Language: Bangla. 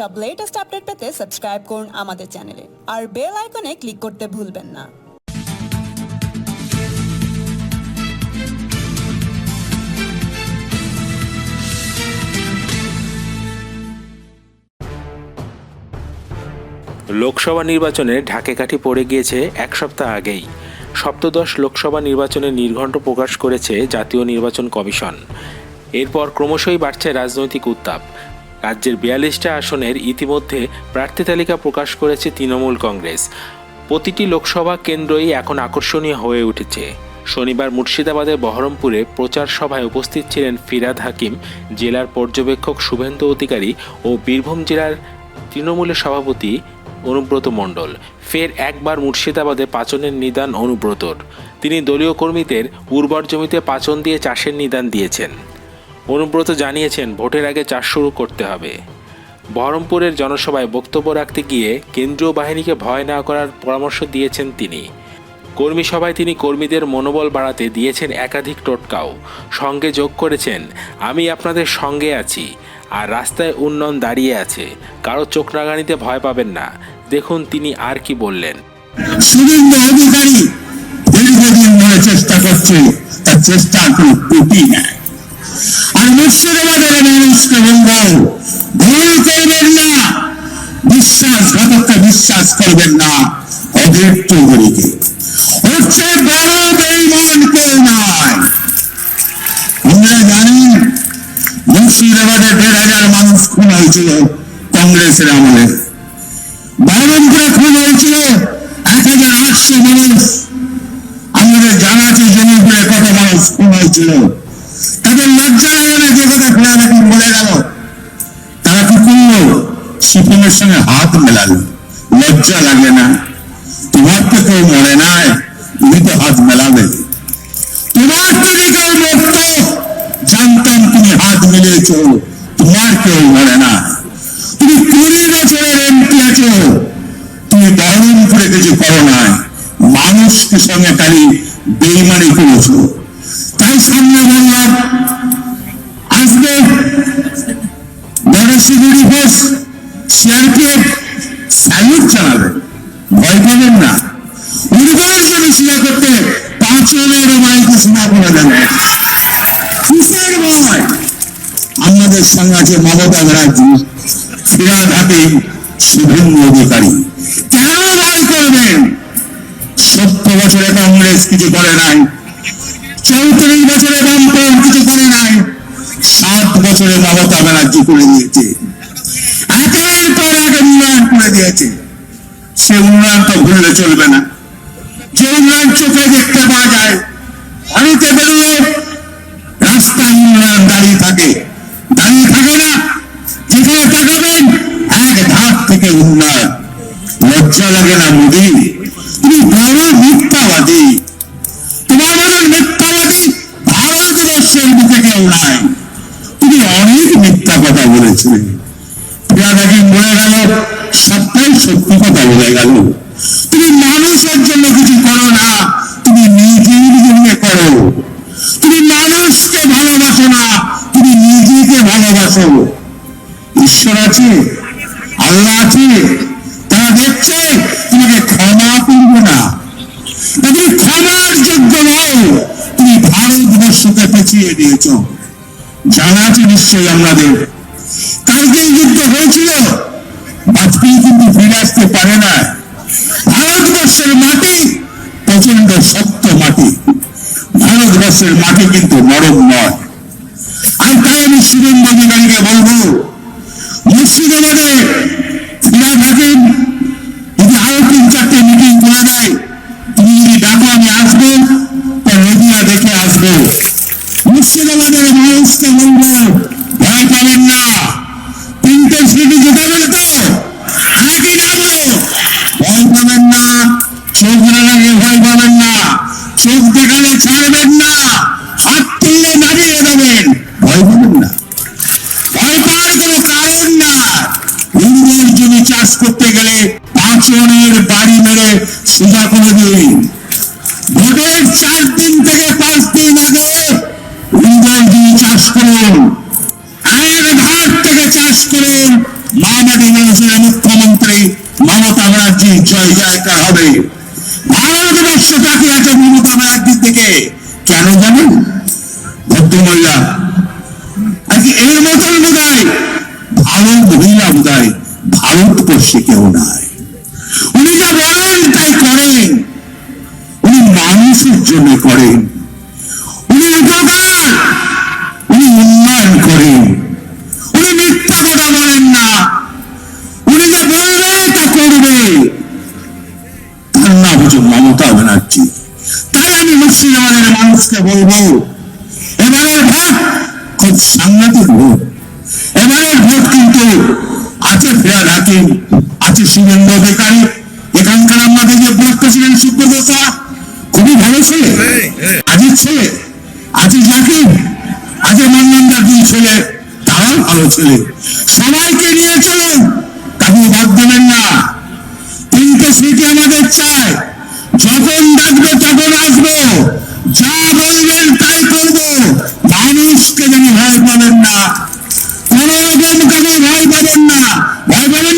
সব লেটেস্ট আপডেট পেতে সাবস্ক্রাইব করুন আমাদের চ্যানেলে আর বেল আইকনে ক্লিক করতে ভুলবেন না। লোকসভা নির্বাচনে ঢাকে কাঠি পড়ে গিয়েছে এক সপ্তাহ আগেই। সপ্তদশ লোকসভা নির্বাচনের নির্ঘণ্ট প্রকাশ করেছে জাতীয় নির্বাচন কমিশন। এরপর ক্রমশই বাড়ছে রাজনৈতিক উত্তাপ। রাজ্যের বিয়াল্লিশটা আসনের ইতিমধ্যে প্রার্থী তালিকা প্রকাশ করেছে তৃণমূল কংগ্রেস। প্রতিটি লোকসভা কেন্দ্রই এখন আকর্ষণীয় হয়ে উঠেছে। শনিবার মুর্শিদাবাদের বহরমপুরে প্রচার সভায় উপস্থিত ছিলেন ফিরাদ হাকিম, জেলার পর্যবেক্ষক শুভেন্দু অধিকারী ও বীরভূম জেলার তৃণমূলের সভাপতি অনুব্রত মণ্ডল। ফের একবার মুর্শিদাবাদে পাচনের নিদান অনুব্রতর। তিনি দলীয় কর্মীদের উর্বর জমিতে পাচন দিয়ে চাষের নিদান দিয়েছেন। অনুব্রত জানিয়েছেন, ভোটের আগে চাষ শুরু করতে হবে। বহরমপুরের জনসভায় বক্তব্য রাখতে গিয়ে কেন্দ্রীয় বাহিনীকে ভয় না করার পরামর্শ দিয়েছেন তিনি। কর্মী সভায় তিনি কর্মীদের মনোবল বাড়াতে দিয়েছেন একাধিক টোটকাও। সঙ্গে যোগ করেছেন, আমি আপনাদের সঙ্গে আছি আর রাস্তায় উন্নয়ন দাঁড়িয়ে আছে। কারও চোখ রাগানিতে ভয় পাবেন না। দেখুন তিনি আর কি বললেন। চেষ্টা করছে তার আর মুর্শিদাবাদের ভুল করবেন না। বিশ্বাসঘাতককে বিশ্বাস করবেন না অধীর চৌধুরীকে হচ্ছে বড় বেইমান কেউ নয় আপনারা জানেন, মুর্শিদাবাদে দেড় হাজার মানুষ খুন হয়েছিল কংগ্রেসের আমলে। বহরমপুরে খুন হয়েছিল এক হাজার আটশো মানুষ। আমাদের জানা জমিপুরে কত মানুষ খুন হয়েছিল? তাদের লজ্জা লাগে না যে কথা খোলাঘাটি বলে গেল। তারা কি করল? সিপিএমের সঙ্গে হাত মেলালো। লজ্জা লাগে না। তোমার তো কেউ মরে নাই তুমি তো হাত মেলাবে। তোমার যদি কেউ মরত জানতাম তুমি হাত মিলিয়েছ তোমার কেউ মরে না তুমি কুড়ি বছরের এমপি আছো? তুমি বহরমপুরে কিছু করো নাই। মানুষকে সঙ্গে খালি বেইমানি করেছ। ফোর্স সিআরপিএফ স্যালুট জানাবে ভয় পাবেন না। উর্বর জমি শিলা করতে পাঁচ জনের মাইকে শোনা করা যাবে? কিসের ভয়? আমাদের সঙ্গে আছে মমতা ব্যানার্জি, ফিরাদ শুভেন্দু অধিকারী। কেন ভয় করবেন। সত্তর বছরে কংগ্রেস কিছু করে নাই। চৌত্রিশ বছরে বামপন কিছু করে নাই। সাত বছরে মমতা ব্যানার্জি করে দিয়েছে। করে দিয়েছে, সে উন্নয়ন তো ভুললে চলবে না। যে উন্নয়ন চোখে দেখতে পাওয়া যায় বাড়িতে বেরোলে রাস্তায় উন্নয়ন দাঁড়িয়ে থাকে। দাঁড়িয়ে থাকে না, যেখানে তাকাবেন, এক ধাপ থেকে উন্নয়ন। লজ্জা লাগে না মোদী সবটাই সত্যি কথা বলে গেল। তুমি মানুষের জন্য কিছু করো না, তুমি নিজের জন্য করো। তুমি মানুষকে ভালোবাসো না, তুমি নিজেকে ভালোবাসো। ঈশ্বর আছে, আল্লাহ আছে, তারা দেখছে, তোমাকে ক্ষমা করবে না। তুমি ক্ষমার যোগ্য নও তুমি ভারতবর্ষকে পেছিয়ে দিয়েছ। জানা আছে নিশ্চয়ই আমাদের। ভারতবর্ষের মাটি কিন্তু নরম নয়। আর তাই আমি সুরেন্দ্র অধিকারীকে বলব, মুর্শিদাবাদে ফিরা থাকেন, যদি আরও তিন চারটে মিটিং করে দেয় তুমি যদি ডাকো আমি আসব তো নদিয়া দেখে আসব। মুর্শিদাবাদের মানুষকে বলব ভয় পাবেন না তিনটে সিটি জেতাবেন তো একই যাব ভয় পাবেন না চোখ লাগালে ভয় পাবেন না চোখ দেখালে ছাড়বেন না হাত তুললে দাঁড়িয়ে যাবেন ভয় পাবেন না ভয় পাওয়ার কোনো কারণ না হিন্দুর চাষ করতে গেলে পাঁচনের বাড়ি মেরে সোজা করে দিন ভোটের চার দিন থেকে পাঁচ দিন আগে জমি চাষ করুন। এক ঘাট থেকে চাষ করুন। মামাটি ভারতবর্ষের মুখ্যমন্ত্রী মমতা ব্যানার্জি, জয় জয়কার হবে। ভারতবর্ষ তাকিয়ে আছে মমতা ব্যানার্জির দিকে কেন জানেন? ভদ্রমহিলা ভারতবর্ষে কেউ নাই। উনি যা বলেন তাই করেন। উনি মানুষের জন্য করেন। উনি উপকার উনি উন্নয়ন করেন। উনি মিথ্যা কথা বলেন না। উনি যা বলবে তা করবে। তার নাম হচ্ছে মমতা ব্যানার্জি। তাই আমি মুর্শিদাবাদের মানুষকে বলব, এবারের ভোট খুব সাংঘাতিক ভোট। এবারের ভোট কিন্তু থেকে ফেরার আছে শুভেন্দ্র বেকারি। এখানকার আমাদের যে ব্লক প্রেসিডেন্ট সুব্রত খুবই ভালো ছেলে। হ্যাঁ, হ্যাঁ। আজিজ ছেলে। আজিজ হাকিম আজে মান্নান্দার দুই ছেলে তারাও ভালো ছেলে। সবাইকে নিয়ে চলুন কাউকে বাদ দেবেন না। তিনটে সিটি আমাদের চায় যখন ডাকবে তখন আসব। যা বলবেন তাই করব। মানুষকে যেন ভয় বলেন না। Now,